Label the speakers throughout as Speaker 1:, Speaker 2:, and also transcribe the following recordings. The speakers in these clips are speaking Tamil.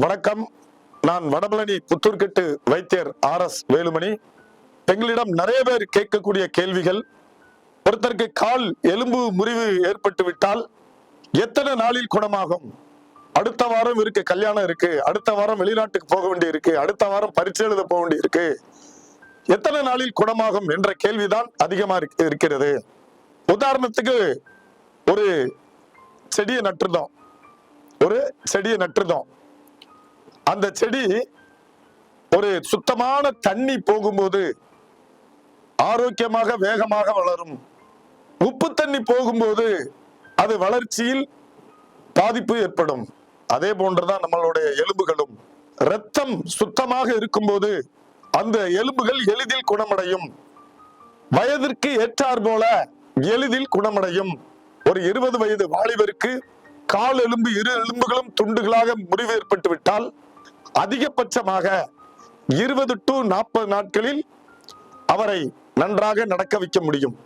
Speaker 1: வணக்கம். நான் வடபழனி புத்தூர்கட்டு வைத்தியர் ஆர் எஸ் வேலுமணி. எங்களிடம் நிறைய பேர் கேட்கக்கூடிய கேள்விகள். ஒருத்தருக்கு கால் எலும்பு முறிவு ஏற்பட்டு விட்டால் எத்தனை நாளில் குணமாகும்? அடுத்த வாரம் இருக்கு கல்யாணம் இருக்கு. அடுத்த வாரம் வெளிநாட்டுக்கு போக வேண்டி இருக்கு. அடுத்த வாரம் பரீட்சை எழுத போக வேண்டி இருக்கு. எத்தனை நாளில் குணமாகும் என்ற கேள்விதான் அதிகமா இருக்கிறது. உதாரணத்துக்கு ஒரு செடியை நட்டுருந்தோம். ஒரு செடியை நட்டுருந்தோம். அந்த செடி ஒரு சுத்தமான தண்ணி போகும்போது ஆரோக்கியமாக வேகமாக வளரும். உப்பு தண்ணி போகும்போது அது வளர்ச்சியில் பாதிப்பு ஏற்படும். அதே போன்றுதான் நம்மளுடைய எலும்புகளும். ரத்தம் சுத்தமாக இருக்கும்போது அந்த எலும்புகள் எளிதில் குணமடையும். வயதிற்கு ஏற்றார் போல எளிதில் குணமடையும். ஒரு இருபது வயது வாலிபருக்கு கால் எலும்பு இரு எலும்புகளும் துண்டுகளாக முறிவு ஏற்பட்டு விட்டால் அதிகபட்சமாக இருபது டு நாற்பது நாட்களில் அவரை நன்றாக நடக்க வைக்க முடியும்.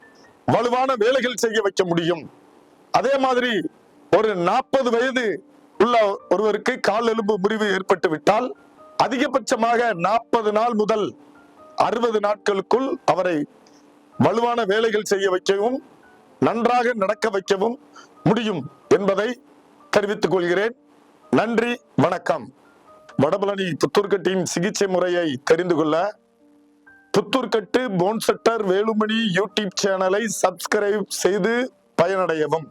Speaker 1: வலுவான வேலைகள் செய்ய வைக்க முடியும். அதே மாதிரி ஒரு நாற்பது வயது உள்ள ஒருவருக்கு கால் எலும்பு முறிவு ஏற்பட்டு விட்டால் அதிகபட்சமாக நாற்பது நாள் முதல் அறுபது நாட்களுக்குள் அவரை வலுவான வேலைகள் செய்ய வைக்கவும் நன்றாக நடக்க வைக்கவும் முடியும் என்பதை தெரிவித்துக் கொள்கிறேன். நன்றி வணக்கம். வடபழனி புத்தூர்கட்டின் சிகிச்சை முறையை தெரிந்து கொள்ள புத்தூர்கட்டு போன்செட்டர் வேலுமணி யூடியூப் சேனலை சப்ஸ்கிரைப் செய்து பயனடையவும்.